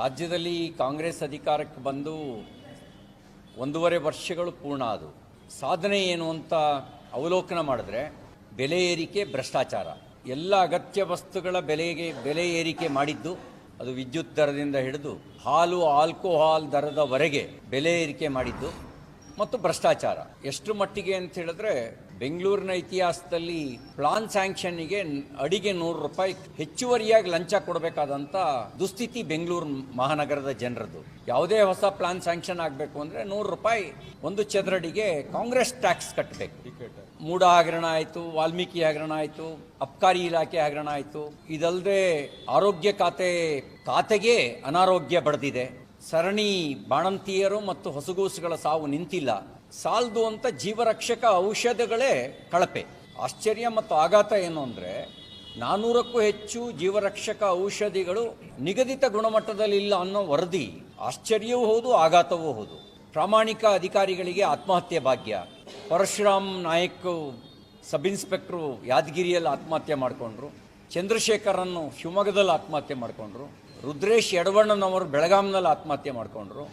ರಾಜ್ಯದಲ್ಲಿ ಕಾಂಗ್ರೆಸ್ ಅಧಿಕಾರಕ್ಕೆ ಬಂದು ಒಂದೂವರೆ ವರ್ಷಗಳು ಪೂರ್ಣ ಅದು ಸಾಧನೆ ಏನು ಅಂತ ಅವಲೋಕನ ಮಾಡಿದ್ರೆ ಬೆಲೆ ಏರಿಕೆ, ಭ್ರಷ್ಟಾಚಾರ. ಎಲ್ಲ ಅಗತ್ಯ ವಸ್ತುಗಳ ಬೆಲೆಗೆ ಬೆಲೆ ಏರಿಕೆ ಮಾಡಿದ್ದು ಅದು ವಿದ್ಯುತ್ ದರದಿಂದ ಹಿಡಿದು ಹಾಲು, ಆಲ್ಕೋಹಾಲ್ ದರದವರೆಗೆ ಬೆಲೆ ಏರಿಕೆ ಮಾಡಿದ್ದು. ಮತ್ತು ಭ್ರಷ್ಟಾಚಾರ. ಎಷ್ಟು ಮಟ್ಟಿಗೆ ಅಂತ ಹೇಳಿದ್ರೆ, ಬೆಂಗಳೂರಿನ ಇತಿಹಾಸದಲ್ಲಿ ಪ್ಲಾನ್ ಸ್ಯಾಂಕ್ಷನ್ಗೆ ಅಡಿಗೆ ನೂರು ರೂಪಾಯಿ ಹೆಚ್ಚುವರಿಯಾಗಿ ಲಂಚ ಕೊಡಬೇಕಾದಂತ ದುಸ್ಥಿತಿ ಬೆಂಗಳೂರು ಮಹಾನಗರದ ಜನರದ್ದು. ಯಾವುದೇ ಹೊಸ ಪ್ಲಾನ್ ಸ್ಯಾಂಕ್ಷನ್ ಆಗಬೇಕು ಅಂದ್ರೆ ನೂರು ರೂಪಾಯಿ ಒಂದು ಚದರಡಿಗೆ ಕಾಂಗ್ರೆಸ್ ಟ್ಯಾಕ್ಸ್ ಕಟ್ಟಬೇಕು ಮೂಡ ಹಗರಣ ಆಯಿತು, ವಾಲ್ಮೀಕಿ ಹಗರಣ ಆಯಿತು, ಅಬ್ಕಾರಿ ಇಲಾಖೆ ಹಗರಣ ಆಯಿತು. ಇದಲ್ಲದೆ ಆರೋಗ್ಯ ಖಾತೆ, ಖಾತೆಗೆ ಅನಾರೋಗ್ಯ ಬಡ್ದಿದೆ. ಸರಣಿ ಬಾಣಂತಿಯರು ಮತ್ತು ಹೊಸಗೂಸುಗಳ ಸಾವು ನಿಂತಿಲ್ಲ. ಸಾಲದು ಅಂತ ಜೀವರಕ್ಷಕ ಔಷಧಗಳೇ ಕಳಪೆ. ಆಶ್ಚರ್ಯ ಮತ್ತು ಆಘಾತ ಏನು ಅಂದರೆ ನಾನ್ನೂರಕ್ಕೂ ಹೆಚ್ಚು ಜೀವರಕ್ಷಕ ಔಷಧಿಗಳು ನಿಗದಿತ ಗುಣಮಟ್ಟದಲ್ಲಿ ಇಲ್ಲ ಅನ್ನೋ ವರದಿ. ಆಶ್ಚರ್ಯವೂ ಹೌದು, ಆಘಾತವೂ ಹೌದು. ಪ್ರಾಮಾಣಿಕ ಅಧಿಕಾರಿಗಳಿಗೆ ಆತ್ಮಹತ್ಯೆ ಭಾಗ್ಯ. ಪರಶುರಾಮ್ ನಾಯಕ್ ಸಬ್ ಇನ್ಸ್ಪೆಕ್ಟ್ರು ಯಾದಗಿರಿಯಲ್ಲಿ ಆತ್ಮಹತ್ಯೆ ಮಾಡಿಕೊಂಡ್ರು. ಚಂದ್ರಶೇಖರನ್ನು ಶಿವಮೊಗ್ಗದಲ್ಲಿ ಆತ್ಮಹತ್ಯೆ ಮಾಡಿಕೊಂಡ್ರು. ರುದ್ರೇಶ್ ಯಡವಣ್ಣನವರು ಬೆಳಗಾಂನಲ್ಲಿ ಆತ್ಮಹತ್ಯೆ ಮಾಡಿಕೊಂಡ್ರು.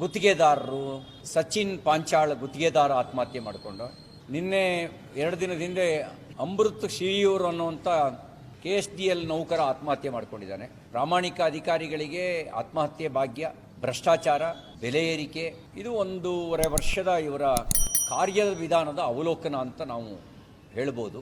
ಗುತ್ತಿಗೆದಾರರು ಸಚಿನ್ ಪಾಂಚಾಳ್ ಗುತ್ತಿಗೆದಾರ ಆತ್ಮಹತ್ಯೆ ಮಾಡಿಕೊಂಡು ನಿನ್ನೆ ಎರಡು ದಿನದ ಹಿಂದೆ ಅಮೃತ್ ಶ್ರೀಯೂರು ಅನ್ನುವಂಥ ಕೆ ಎಸ್ ಡಿ ಎಲ್ ನೌಕರ ಆತ್ಮಹತ್ಯೆ ಮಾಡಿಕೊಂಡಿದ್ದಾನೆ. ಪ್ರಾಮಾಣಿಕ ಅಧಿಕಾರಿಗಳಿಗೆ ಆತ್ಮಹತ್ಯೆ ಭಾಗ್ಯ, ಭ್ರಷ್ಟಾಚಾರ, ಬೆಲೆ ಏರಿಕೆ, ಇದು ಒಂದೂವರೆ ವರ್ಷದ ಇವರ ಕಾರ್ಯವಿಧಾನದ ಅವಲೋಕನ ಅಂತ ನಾವು ಹೇಳ್ಬೋದು.